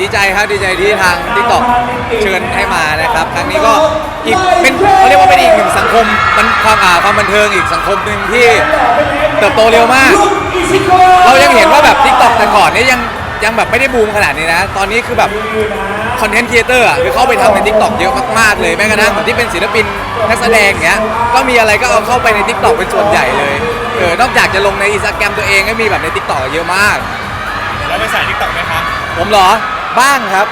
ดีใจครับดีใจที่ทาง t ิ k t o k เชิญให้มานะครับ ครั้งนี้ก็อีกเป็นเขาเรียกว่าเป็นอีกหนึ่งสังคมมันความอ่าความบันเทิงอีกสังคมหนึ่งที่เติบโตเร็วมากอิชิโกเรายังเห็นว่าแบบ t ิ k t o k แต่ก่อนเนี่ยยังยังแบบไม่ได้บูมขนาดนี้นะ ตอนนี้คือแบบคอนเทนต์ครีเอเตอร์อะคือเข้าไปทำใน t ิ k t o k เยอะมากๆเลยแม้กระทั่งคนที่เป็นศิลปินนักแสดงอย่างเงี้ยก็มีอะไรก็เอาเข้าไปใน t ิ k t o k เป็นส่วนใหญ่เลยเออนอกจากจะลงในอินสตาแกรมตัวเองก็มีแบบใน t ิ k t o k เยอะมากแล้วไปใส่ทิกตอกไหมครับผมเหรอ บ้างครับ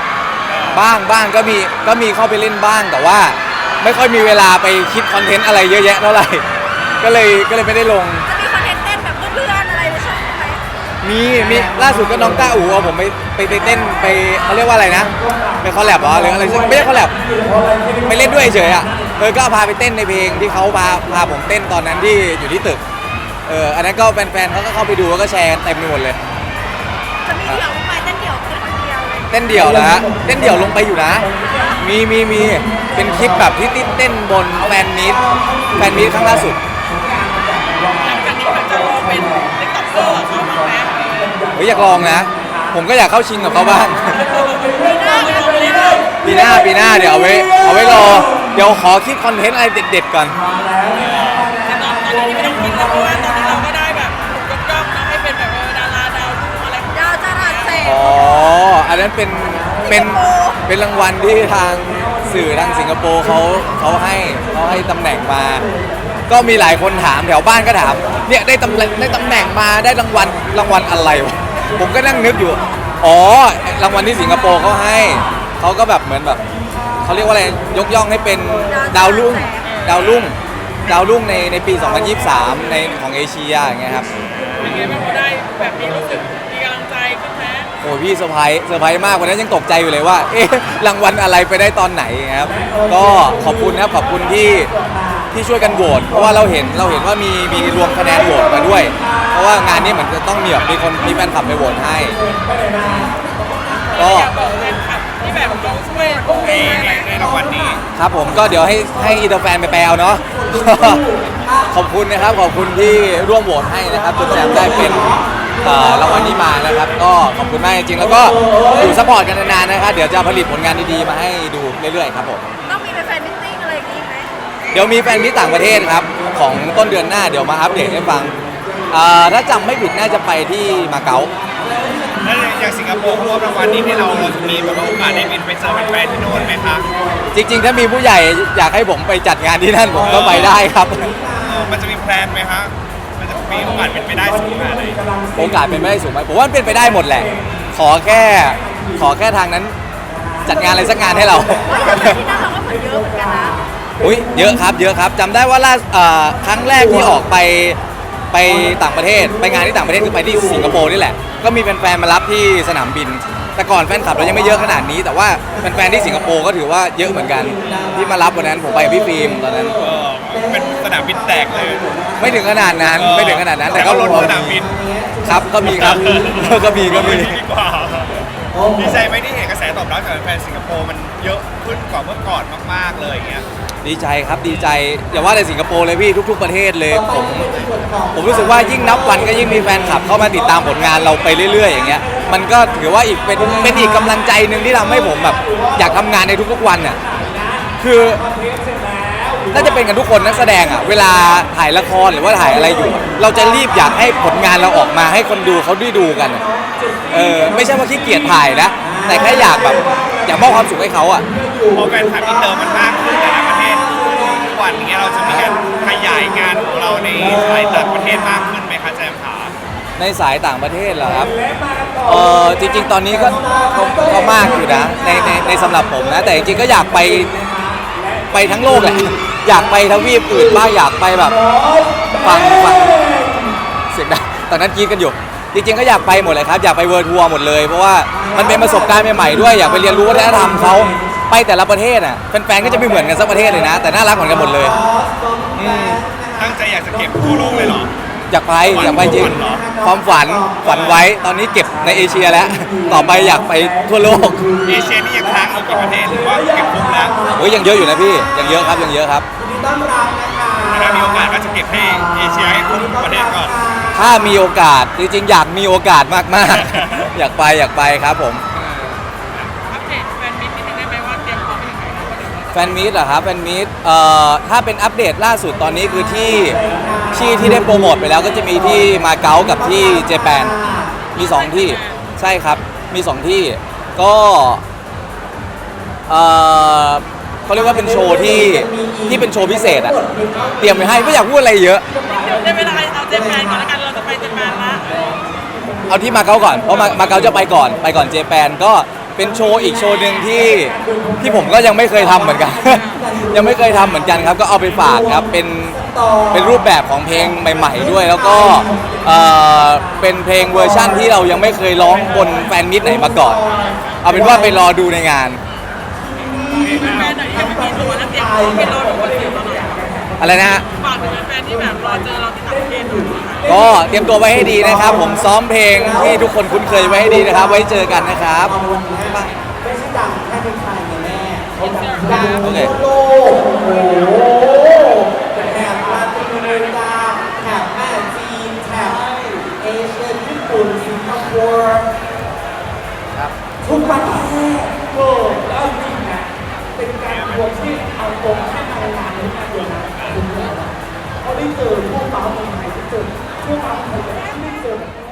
บ้างบ้างก็มีก็มีเข้าไปเล่นบ้างแต่ว่า ไม่ค่อยมีเวลาไปคิดคอนเทนต์อะไรเยอะแยะเท่าไหร่ ก็เลยก็เลยไม่ได้ลง จะมีคอนเทนต์เต้นแบบเพื่อนๆอะไรในช่องไหมมีมีล่าสุดก็น้องต้าอู๋เอาผมไปไปไปเต้นไปเขาเรียกว่าอะไรนะไปคอลแลบเหรอหรืออะไรสักไม่ใช่คอลแลบไปเล่นด้วยเฉยอะเออก็พาไปเต้นในเพลงที่เขาพาพาผมเต้นตอนนั้นที่อยู่ที่ตึกเอออันนั้นก็แฟนๆเขาก็เข้าไปดูแล้วก็แชร์กันเต็มไปหมดเลย จะมีเดี่ยวลงไปเต้นเดี่ยวคือคน เดียวเลยเต้นเดี่ยวนะฮะเต้นเดี่ยวลงไปอยู่นะ มีมีมีเป็นคลิปแบบที่ติดเต้นบนแฟนมิตแฟนมิตครั้งล่าสุดหลังจากนี้มันจะลงเป็นติ๊กต็อกเกอร์เขาบ้างไหมเฮ้ยอยากลองนะ ผมก็อยากเข้าชิงกับเขาบ้างปีหน้าไม่ลงเลยเลยปีหน้าปีหน้าเดี๋ยวเอาไว้เอาไว้รอ เดี๋ยวขอคิดคอนเทนต์อะไรเด็ดๆก่อน แต่ตอนนี้ไม่ต้องคิดแล้วเพราะว่า อันนั้นเป็นเป็นเป็นรางวัลที่ทางสื่อทางสิงคโปร์เขาเขาให้เขาให้ตำแหน่งมา ก็มีหลายคนถามแถวบ้านก็ถามเนี่ยได้ตำแหน่งได้ตำแหน่งมาได้รางวัลรางวัลอะไรวะผมก็นั่งนึกอยู่ อ๋อรางวัลที่สิงคโปร์เขาให้เขาก็แบบเหมือนแบบเขาเรียกว่าอะไรยกย่องให้เป็นดาวรุ่งดาวรุ่งดาวรุ่งในในปี 2023 ในของเอเชียอย่างเงี้ยครับเป็นไงบ้างพอได้แบบนี้รู้สึก โอ้ยพี่เซอร์ไพรส์เซอร์ไพรส์มากวันนั้นยังตกใจอยู่เลยว่า เอ๊ะรางวัลอะไรไปได้ตอนไหนครับ ก็ขอบคุณนะครับขอบคุณที่ที่ช่วยกันโหวตเพราะว่าเราเห็นเราเห็นว่ามีมีรวมคะแนนโหวตมาด้วย เพราะว่างานนี้เหมือนจะต้องมีแบบมีคนมีแฟนคลับไปโหวตให้ ก็อยากบอกแฟนคลับที่แบบเราช่วยพวกในนี้ในในรางวัลนี้ครับผมก็เดี๋ยวให้ให้อินเตอร์แฟนไปแปลเอาเนาะ ขอบคุณนะครับขอบคุณที่ร่วมโหวตให้นะครับจนแซมได้เป็น เอ่อรางวัลนี้มานะครับ ก็ขอบคุณมากจริงๆแล้วก็อยู่ซัพพอร์ตกันนานๆนะครับเดี๋ยวจะผลิตผลงานดีๆมาให้ดูเรื่อยๆครับผมต้องมีแฟนมิทติ้งอะไรอย่างนี้ไหมเดี๋ยวมีแฟนมิตรต่างประเทศครับของต้นเดือนหน้าเดี๋ยวมาอัปเดตให้ฟังอ่าถ้าจำไม่ผิดน่าจะไปที่มาเก๊า แล้วอย่างสิงคโปร์รวมรางวัลนี้ให้เราเราจะมีแบบว่าโอกาสได้บินไปเจอแฟนๆที่โน่นไหมครับจริงๆ ถ้ามีผู้ใหญ่อยากให้ผมไปจัดงานที่นั่นผมก็ไปได้ครับ เออมันจะมีแพลนไหมครับมันจะ มีโอกาสเป็นไปได้สูงขนาดไหนโอกาสเป็นไปได้สูงไหมผมว่ามันเป็นไปได้หมดแหละ ขอแค่ขอแค่ทางนั้น จัดงานอะไรสักงานให้เรา ว่าแต่ที่นั่นเราก็เหมือนเยอะเหมือนกันนะอุ้ยเยอะครับเยอะครับจำได้ว่าล่าเอ่อครั้งแรกที่ออกไปไปต่างประเทศ ไปงานที่ต่างประเทศคือไปที่สิงคโปร์นี่แหละ ก็มีแฟนๆมารับที่สนามบิน แต่ก่อนแฟนคลับเรายังไม่เยอะขนาดนี้ แต่ว่าแฟนๆที่สิงคโปร์ก็ถือว่าเยอะเหมือนกัน ที่มารับวันนั้นผมไปกับพี่ฟิล์มตอนนั้น เออ เป็นสนามบินแตกเลยไม่ถึงขนาดนั้นไม่ถึงขนาดนั้น แต่แต่ก็ก็รถสนามบินครับก็มีครับก็มีก็มีดีกว่าดีใจไหมที่เห็นกระแสตอบรับจากแฟนสิงคโปร์มันเยอะขึ้นกว่าเมื่อก่อนมาก ๆ เลยอย่างเงี้ยดีใจครับดีใจอย่าว่าแต่สิงคโปร์เลยพี่ทุก ๆ ประเทศเลยผมผมรู้สึกว่ายิ่งนับวันก็ยิ่งมีแฟนคลับเข้ามาติดตามผลงานเราไปเรื่อย ๆ อย่างเงี้ย มันก็ถือว่าอีกเป็นเป็นอีกกำลังใจหนึ่งที่ทำให้ผมแบบอยากทำงานในทุกๆวันน่ะคือ น่าจะเป็นกันทุกคนนักแสดงอะเวลาถ่ายละครหรือว่าถ่ายอะไรอยู่ เราจะรีบอยากให้ผลงานเราออกมาให้คนดูเขาได้ดูกันอะเออไม่ใช่ว่าขี้เกียจถ่ายนะแต่แค่อยากแบบอยากมอบความสุขให้เขาอะ พอแฟนคลับอินเตอร์มันมากขึ้นแต่ละประเทศทุกวันอย่างเงี้ยเราจะมีการขยายงานของเราในสายต่างประเทศมากขึ้นไหมคะแจมขาในสายต่างประเทศเหรอครับ เออจริง ๆ ตอนนี้ก็ก็ก็มากอยู่นะในในในสำหรับผมนะ แต่จริงๆก็อยากไปไปทั้งโลกแหละ อยากไปทวีปอื่นบ้างอยากไปแบบฟังฟังเสียงดังตอนนั้นกรีดกันอยู่ จริงๆ ก็อยากไปหมดเลยครับ อยากไปเวิร์ทัวร์หมดเลย เพราะว่ามันเป็นประสบการณ์ใหม่ๆด้วย อยากไปเรียนรู้วัฒนธรรมเขาไปแต่ละประเทศอะแฟนๆก็จะไม่เหมือนกันสักประเทศเลยนะ แต่น่ารักเหมือนกันหมดเลยอืมตั้งใจอยากจะเก็บทั่วโลกเลยเหรอ อยากไปอยากไปจริงฝันเหรอความฝันฝันไว้ตอนนี้เก็บในเอเชียแล้ว ต่อไปอยากไปทั่วโลกเอเชียนี่ยังค้างอีกกี่ประเทศหรือว่าเก็บครบแล้วโอ้ยยังเยอะอยู่นะพี่ยังเยอะครับยังเยอะครับถ้ามีโอกาสก็จะเก็บให้เอเชียให้ครบทุกประเทศก่อนถ้ามีโอกาสจริงๆอยากมีโอกาสมากๆ อยากไปอยากไปครับผม แล้วแฟนมีตเหรอครับแฟนมีตเอ่อถ้าเป็นอัปเดตล่าสุดตอนนี้คือที่ที่ที่ได้โปรโมทไปแล้วก็จะมีที่มาเก๊ากับที่เจแปนมีสองที่ใช่ครับมีสองที่ก็เอ่อเขาเรียกว่าเป็นโชว์ที่ที่เป็นโชว์พิเศษอะเตรียมไว้ให้ไม่อยากพูดอะไรเยอะ เดี๋ยวได้เวลาเอาเจมแมนก่อนแล้วกันเราจะไปเจมแมนละเอาที่มาเก๊าก่อนเพราะมามาเก๊าจะไปก่อนไปก่อนเจแปนก็ เป็นโชว์อีกโชว์หนึ่งที่ที่ผมก็ยังไม่เคยทำเหมือนกัน ยังไม่เคยทำเหมือนกันครับ ก็เอาไปฝากครับเป็นเป็นรูปแบบของเพลงใหม่ ๆ ด้วย แล้วก็เอ่อเป็นเพลงเวอร์ชั่นที่เรายังไม่เคยร้องบนแฟนมิตรไหนมาก่อน เอาเป็นว่าไปรอดูในงาน แฟนไหนที่ยังไม่มีตัวแล้วเตรียมพร้อมไปรอดูคอนเสิร์ตเราหน่อยอะไรนะฮะฝากถึงแฟนที่แบบรอเจอเราที่ต่างประเทศหน่อย ก็เตรียมตัวไว้ให้ดีนะครับ ผมซ้อมเพลงที่ทุกคนคุ้นเคยไว้ให้ดีนะครับ ไว้เจอกันนะครับไม่ใช่ดังแค่เป็นไทยนะแม่เขาดังโอเคทั่วโลกโอ้โหแถบลาตินอเมริกาแถบแม่จีนแถบเอเชียญี่ปุ่นสิงคโปร์ครับทุกประเทศโอ้แล้วจริงนะเป็นการรวมที่เอาตรงแค่ในงานนี้มาเดียวนะคุณเนี่เขาได้เจอพวกเราคนไทยได้เจอ คู่ความเหมือนที่เจอ